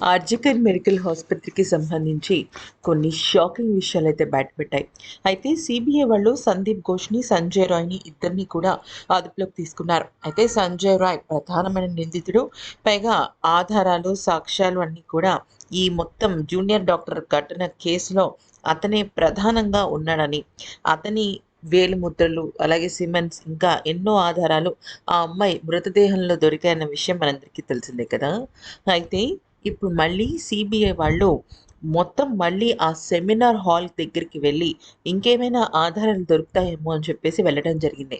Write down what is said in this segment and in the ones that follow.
RG Kar medical ఆసుపత్రికి సంబంధించి కొన్ని షాకింగ్ విషయాలు అయితే బయటపెట్టాయి. అయితే సిబిఐ వాళ్ళు సందీప్ ఘోష్ని సంజయ్ రాయ్ని ఇద్దరిని కూడా అదుపులోకి తీసుకున్నారు. అయితే సంజయ్ రాయ్ ప్రధానమైన నిందితుడు. పైగా ఆధారాలు సాక్ష్యాలు అన్నీ కూడా ఈ మొత్తం జూనియర్ డాక్టర్ ఘటన కేసులో అతనే ప్రధానంగా ఉన్నాడని అతని వేలిముద్రలు అలాగే సిమెంట్స్ ఇంకా ఎన్నో ఆధారాలు ఆ అమ్మాయి మృతదేహంలో దొరికాయన్న విషయం మనందరికీ తెలిసిందే కదా. అయితే ఇప్పుడు మళ్ళీ సిబిఐ వాళ్ళు మొత్తం మళ్ళీ ఆ సెమినార్ హాల్ దగ్గరికి వెళ్ళి ఇంకేమైనా ఆధారాలు దొరుకుతాయేమో అని చెప్పేసి వెళ్ళడం జరిగింది.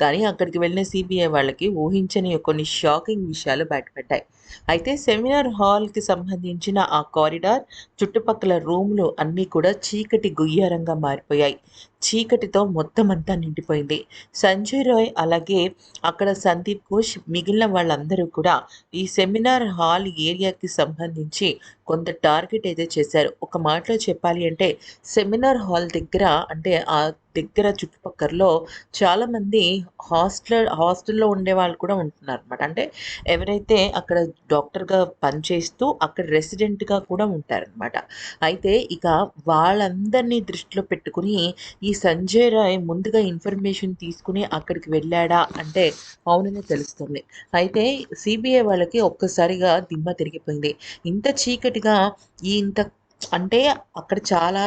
కానీ అక్కడికి వెళ్ళిన సిబిఐ వాళ్ళకి ఊహించని కొన్ని షాకింగ్ విషయాలు బయటపడ్డాయి. అయితే సెమినార్ హాల్కి సంబంధించిన ఆ కారిడార్ చుట్టుపక్కల రూమ్లు అన్నీ కూడా చీకటి గుయ్యారంగా మారిపోయాయి. చీకటితో మొత్తం అంతా నిండిపోయింది. సంజయ్ రాయ్ అలాగే అక్కడ సందీప్ ఘోష్ మిగిలిన వాళ్ళందరూ కూడా ఈ సెమినార్ హాల్ ఏరియాకి సంబంధించి కొంత టార్గెట్ అయితే చేశారు. ఒక మాటలో చెప్పాలి అంటే సెమినార్ హాల్ దగ్గర అంటే ఆ దగ్గర చుట్టుపక్కలలో చాలామంది హాస్టల్ హాస్టల్లో ఉండే వాళ్ళు కూడా ఉంటున్నారు అనమాట అంటే ఎవరైతే అక్కడ డాక్టర్గా పనిచేస్తూ అక్కడ రెసిడెంట్గా కూడా ఉంటారనమాట అయితే ఇక వాళ్ళందరినీ దృష్టిలో పెట్టుకుని ఈ సంజయ్ రాయ్ ముందుగా ఇన్ఫర్మేషన్ తీసుకుని అక్కడికి వెళ్ళాడా అంటే అవుననే తెలుస్తుంది. అయితే సిబిఐ వాళ్ళకి ఒక్కసారిగా దిమ్మ తిరిగిపోయింది. ఇంత చీకటిగా ఈ ఇంత అంటే అక్కడ చాలా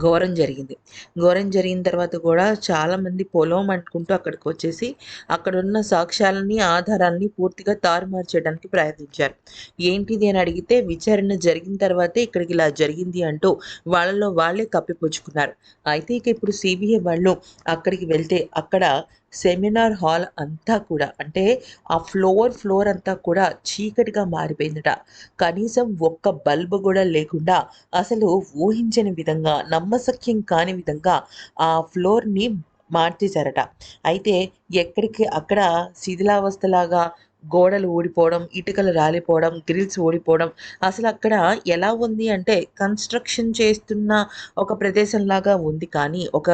ఘోరం జరిగింది. ఘోరం జరిగిన తర్వాత కూడా చాలామంది పొలం అనుకుంటూ అక్కడికి వచ్చేసి అక్కడున్న సాక్ష్యాలని ఆధారాలని పూర్తిగా తారుమారు చేయడానికి ప్రయత్నించారు. ఏంటిది అని అడిగితే విచారణ జరిగిన తర్వాతే ఇక్కడికి ఇలా జరిగింది అంటూ వాళ్ళలో వాళ్ళే కప్పిపుచ్చుకున్నారు. అయితే ఇక ఇప్పుడు సిబిఐ వాళ్ళు అక్కడికి వెళ్తే అక్కడ సెమినార్ హాల్ అంతా కూడా అంటే ఆ ఫ్లోర్ ఫ్లోర్ అంతా కూడా చీకటిగా మారిపోయిందట. కనీసం ఒక్క బల్బు కూడా లేకుండా అసలు ఊహించని విధంగా నమ్మశక్యం కాని విధంగా ఆ ఫ్లోర్ని మార్చేశారట. అయితే ఎక్కడికి అక్కడ శిథిలావస్థలాగా గోడలు ఊడిపోవడం ఇటుకలు రాలిపోవడం గ్రిల్స్ ఊడిపోవడం. అసలు అక్కడ ఎలా ఉంది అంటే కన్స్ట్రక్షన్ చేస్తున్న ఒక ప్రదేశంలాగా ఉంది. కానీ ఒక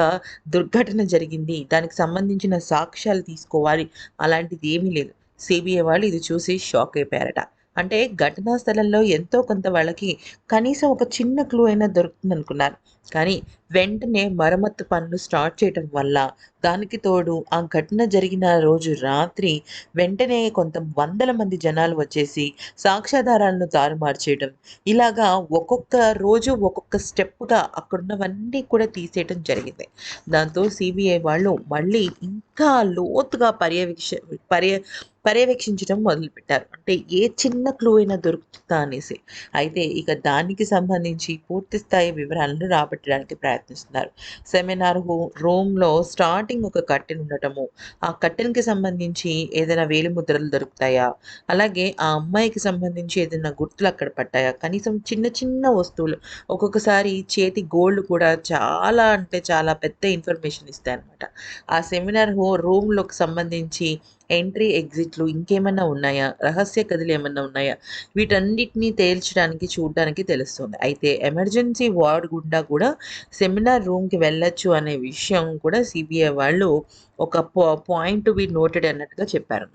దుర్ఘటన జరిగింది. దానికి సంబంధించిన సాక్ష్యాలు తీసుకోవాలి. అలాంటిది ఏమీ లేదు. సిబిఐ వాళ్ళు ఇది చూసి షాక్ అయిపోయారట. అంటే ఘటనా స్థలంలో ఎంతో కొంత వాళ్ళకి కనీసం ఒక చిన్న క్లూ అయినా దొరుకుతుంది అనుకున్నారు కానీ వెంటనే మరమ్మత్తు పనులు స్టార్ట్ చేయటం వల్ల దానికి తోడు ఆ ఘటన జరిగిన రోజు రాత్రి వెంటనే కొంత వందల మంది జనాలు వచ్చేసి సాక్ష్యాధారాలను తారుమారు చేయడం ఇలాగా ఒక్కొక్క రోజు ఒక్కొక్క స్టెప్గా అక్కడున్నవన్నీ కూడా తీసేయటం జరిగింది. దాంతో సిబిఐ వాళ్ళు మళ్ళీ ఇంకా లోతుగా పర్యవేక్ష పర్య పర్యవేక్షించడం మొదలుపెట్టారు. అంటే ఏ చిన్న క్లూ అయినా దొరుకుతుందా అనేసి. అయితే ఇక దానికి సంబంధించి పూర్తి స్థాయి వివరాలను రాబట్టడానికి ప్రయత్నిస్తున్నారు. సెమినార్ రూమ్లో స్టార్టింగ్ ఒక కట్టెన్ ఉండటము ఆ కట్టెన్కి సంబంధించి ఏదైనా వేలిముద్రలు దొరుకుతాయా? అలాగే ఆ అమ్మాయికి సంబంధించి ఏదైనా గుర్తులు అక్కడ పట్టాయా? కనీసం చిన్న చిన్న వస్తువులు ఒక్కొక్కసారి చేతి గోల్డ్ కూడా చాలా అంటే చాలా పెద్ద ఇన్ఫర్మేషన్ ఇస్తాయి అనమాట ఆ సెమినార్ హో రూమ్లోకి సంబంధించి ఎంట్రీ ఎగ్జిట్లు ఇంకేమైనా ఉన్నాయా? రహస్య కథలు ఏమైనా ఉన్నాయా? వీటన్నిటిని తేల్చడానికి చూడడానికి తెలుస్తుంది. అయితే ఎమర్జెన్సీ వార్డ్ గుండా కూడా సెమినార్ రూమ్కి వెళ్ళొచ్చు అనే విషయం కూడా సిబిఐ వాళ్ళు ఒక పాయింట్ టు బి నోటెడ్ అన్నట్టుగా చెప్పారు.